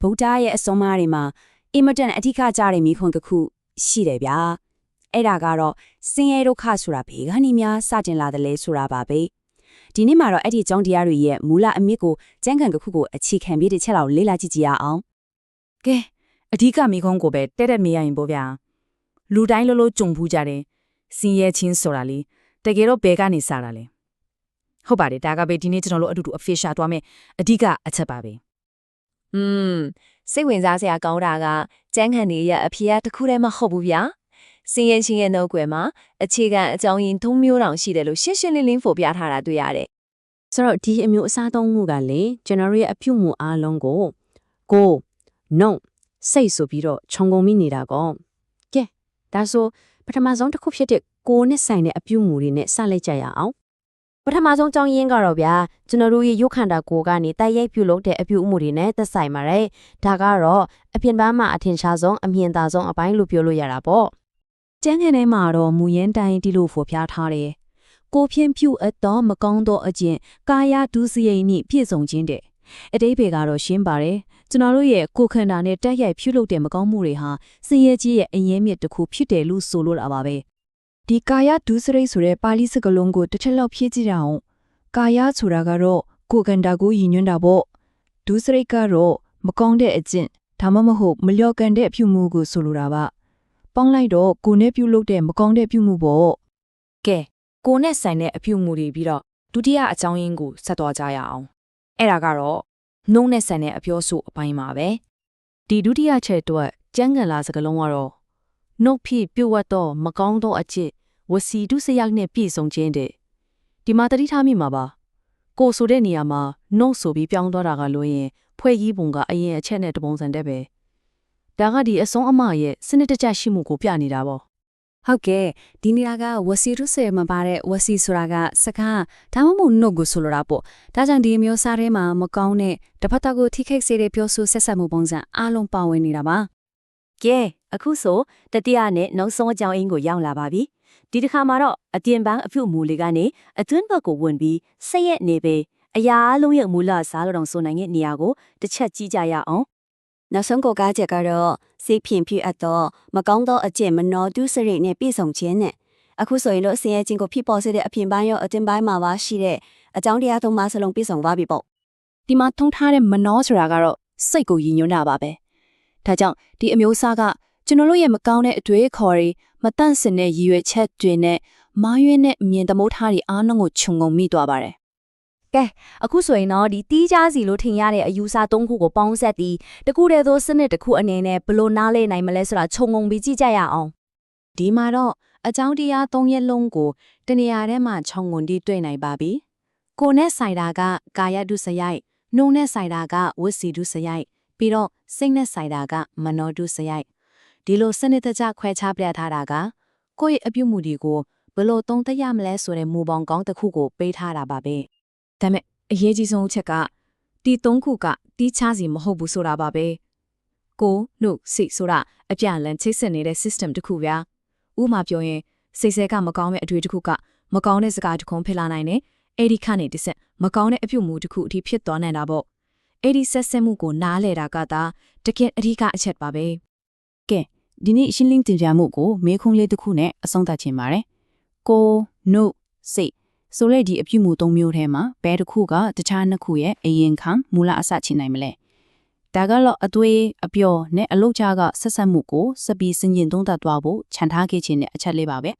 ဗုဒ္ဓရဲ့အစွမ်းမားတွေမှာအင်မတန်အဓိကကြတဲ့မိခွန်းတစ်ခုရှိတယ်ဗျာအဲ့ဒါကတော့စင်ရဲဒုက္ခဆိုတာဘေးကနေများစတင်လာတယ်လဲဆိုတာပါပဲဒီနေ့မှာတော့အဲ့ဒီအကြောင်းတရားတွေရဲ့မူလအမြစ်ကိုကျမ်းဂန်တစ်ခုကိုအခြေခံပြီးတစ်ချက်လောက်လေ့လာကြည့်ကြရအောင်ကဲအဓိကမိကုန်းကိုပဲတက်တက်မေးရရင်ပေါ့ဗျာလူတိုင်းလုံးလုံးကြုံဘူးကြတယ်စင်ရဲချင်းဆိုတာလေတကယ်တော့ဘယ်ကနေစတာလဲ ဟုတ်ပါတယ်ဒါကပဲဒီနေ့ကျွန်တော်တို့အတူတူ official သွားမယ်အဓိကအချက်ပါပဲอืมစိတ်ဝင်စားစရာကောင်းတာကကျန်းခန်နေရဲ့အဖေကတစ်ခုတည်းမဟုတ်ဘူးဗျာစင်ရင်ချင်းရဲ့နှုတ်ကွယ်မှာအခြေခံအကြောင်းရင်းသုံးမျိုးတောင်ရှိတယ်လို့ရှင်းရှင်းလင်းလင်းဖော်ပြထားတာတွေ့ရတယ်ဆိုတော့ဒီအမျိုးအစားသုံးမှုကလေကျွန်တော်တို့ရဲ့အပြုမှုအားလုံးကိုကိုနှုတ်စိတ်ဆိုပြီးတော့ခြုံငုံမိနေတာကောကဲဒါဆိုပထမဆုံးတစ်ခုဖြစ်တဲ့ကိုနဲ့ဆိုင်တဲ့အပြုမှုတွေနဲ့စလိုက်ကြရအောင် ပထမဆုံးကြောင်းရင်းကတော့ဗျာကျွန်တော်တို့ရဲ့ရုပ်ခန္ဓာကိုယ်ကနေတိုက်ရိုက်ပြုလုပ်တဲ့အပြုအမှုတွေနဲ့သက်ဆိုင်ပါတယ်ဒါကတော့အပြင်ပန်းမှာအထင်ရှားဆုံးအမြင်သာဆုံးအပိုင်းလို့ပြောလို့ရတာပေါ့ကျန်းခင်းထဲမှာတော့မူရင်းတိုင်းဒီလိုဖော်ပြထားတယ်။ကိုဖြင့်ပြုအပ်သောမကောင်းသောအကျင့်ကာယဒုစရိုက်နှင့်ပြည့်စုံခြင်းတဲ့အတိပ္ပယ်ကတော့ရှင်းပါတယ်။ကျွန်တော်တို့ရဲ့ကိုယ်ခန္ဓာနဲ့တက်ရိုက်ပြုလုပ်တဲ့မကောင်းမှုတွေဟာစင်ရဲ့ကြီးရဲ့အရင်မြစ်တစ်ခုဖြစ်တယ်လို့ဆိုလိုတာပါပဲ။ ဒီကာယဒုစရိုက်ဆိုတဲ့ပါဠိစကားလုံးကိုတစ်ချက်လောက်ဖြည့်ကြည့်ရအောင်။ကာယဆိုတာကတော့ကိုယ်ခန္ဓာကိုရည်ညွှန်းတာပေါ့။ဒုစရိုက်ကတော့မကောင်းတဲ့အကျင့်ဒါမှမဟုတ်မလျော်ကန်တဲ့အပြုမှုကိုဆိုလိုတာပါ။ပေါင်းလိုက်တော့ကိုယ်နဲ့ပြုလုပ်တဲ့မကောင်းတဲ့ပြုမှုပေါ့ကဲကိုနဲ့ဆိုင်တဲ့အပြုမှုတွေပြီးတော့ဒုတိယအကြောင်းရင်းကိုဆက်သွားကြရအောင်အဲ့ဒါကတော့နှုံးနဲ့ဆိုင်တဲ့အပြောဆိုအပိုင်းပါပဲဒီဒုတိယချက်အတွက်ကျန်းကန်လာစကလုံးကတော့ နှုတ်ဖြစ်ပြုတ်ဝတ်တော့မကောင်းသောအချစ်ဝစီဒုစရိုက်နဲ့ပြည့်စုံခြင်းတဲ့ဒီမှာတတိထားမိမှာပါကိုဆိုတဲ့နေရာမှာနှုတ်ဆိုပြီးပြောင်းသွားတာကလို့ရင်ဖွဲ့ကြီးပုံကအရင်အချက်နဲ့တပုံစံတဲ့ပဲဒါကဒီအစုံအမရဲ့စနစ်တကျရှိမှုကိုပြနေတာပေါ့ဟုတ်ကဲ့ဒီနေရာကဝစီရုစေမပါတဲ့ဝစီဆိုတာကစကားဒါမှမဟုတ်နှုတ်ကိုဆိုလိုတာပေါ့ဒါကြောင့်ဒီအမျိုးစားထဲမှာမကောင်းတဲ့တစ်ဖက်သားကိုထိခိုက်စေတဲ့ပြောဆိုဆက်ဆက်မှုပုံစံအားလုံးပါဝင်နေတာပါကဲ အခုဆိုတတိယနဲ့နောက်ဆုံးအကြောင်းရင်းကိုရောက်လာပါပြီဒီတစ်ခါမှာတော့အပြင်ပန်းအပြုတ်မူလေးကနေအတွင်းဘက်ကိုဝင်ပြီးစိတ်ရဲ့နေပဲအရာအလုံးရဲ့မူလစားလို့တော့ဆိုနိုင်တဲ့နေရာကိုတစ်ချက်ကြည့်ကြရအောင်နောက်ဆုံးကိုကားချက်ကတော့စိတ်ဖြင့်ဖြစ်အပ်တော့မကောင်းသောအကျင့်မနောတုစရိတ်နဲ့ပြည့်စုံခြင်းနဲ့အခုဆိုရင်တော့ဆင်းရဲခြင်းကိုဖြစ်ပေါ်စေတဲ့အဖြစ်ပိုင်းရောအတင်ပိုင်းမှာပါရှိတဲ့အကြောင်းတရားသုံးပါးစလုံးပြည့်စုံသွားပြီပေါ့ဒီမှာထုံထားတဲ့မနောဆိုတာကတော့စိတ်ကိုရည်ညွှန်းတာပါပဲဒါကြောင့်ဒီအမျိုးအစားက ကျွန်တော်တို့ရဲ့မကောင်းတဲ့အတွေ့အခေါ်တွေမတန့်စင်တဲ့ရည်ရွယ်ချက်တွေနဲ့မာရွဲနဲ့မြင်သမိုးထားတွေအားလုံးကိုခြုံငုံမိသွားပါတယ်အခုဆိုရင်တော့ဒီတီးခြားစီလို့ထင်ရတဲ့အယူဆသုံးခုကိုပေါင်းဆက်ပြီးတကူတည်းသောစနစ်တစ်ခုအနေနဲ့ဘယ်လိုနားလဲနိုင်မလဲဆိုတာခြုံငုံပြီးကြည့်ကြရအောင်ဒီမှာတော့အကြောင်းတရား၃ရက်လုံးကိုတနေရာထဲမှာခြုံငုံတီးတွေ့နိုင်ပါပြီကိုနဲ့ဆိုင်တာကကာယဒုစရိုက်နှုံနဲ့ဆိုင်တာကဝစီဒုစရိုက်ပြီးတော့စိတ်နဲ့ဆိုင်တာကမနောဒုစရိုက် ဒီလိုစနစ်တကျခွဲခြားပြထားတာကကိုယ့်ရဲ့အပြုမှုတွေကိုဘယ်လိုသုံးသပ်ရမလဲဆိုတဲ့မူပေါင်းကောင်းတစ်ခုကိုပေးထားတာပါပဲဒါပေမဲ့အရေးကြီးဆုံးအချက်ကဒီသုံးခုကတီးခြားစီမဟုတ်ဘူးဆိုတာပါပဲကိုနှုတ်စိတ်ဆိုတာအပြန်အလှန်ချိတ်ဆက်နေတဲ့ system တစ်ခုဗျာဥပမာပြောရင်စိတ်ဆဲကမကောင်းတဲ့အတွေ့အတစ်ခုကမကောင်းတဲ့စကားတစ်ခုဖြစ်လာနိုင်တယ်အဲ့ဒီခနဲ့တစ်ဆက်မကောင်းတဲ့အပြုတ်မှုတစ်ခုအထိဖြစ်သွားနိုင်တာပေါ့အဲ့ဒီဆက်ဆက်မှုကိုနားလဲတာကသာတကယ်အဓိကအချက်ပါပဲကဲ ဒီနေ့ရှင်းလင်းတင်ပြမှုကိုမေခွန်းလေးတစ်ခုနဲ့အဆုံးသတ်ခြင်းပါတယ်ကိုနှုတ်စိတ်ဆိုတဲ့ဒီအပြုမှု၃မျိုးထဲမှာဘယ်တစ်ခုကတခြားနှစ်ခုရဲ့အရင်ခံမူလအစချင်နိုင်မလဲဒါကတော့အသွေးအပျော်နဲ့အလုတ်ချကဆက်ဆက်မှုကိုစပီစင်ကျင်သုံးသပ်သွားဖို့ခြံထားခဲ့ခြင်းနဲ့အချက်လေးပါပဲ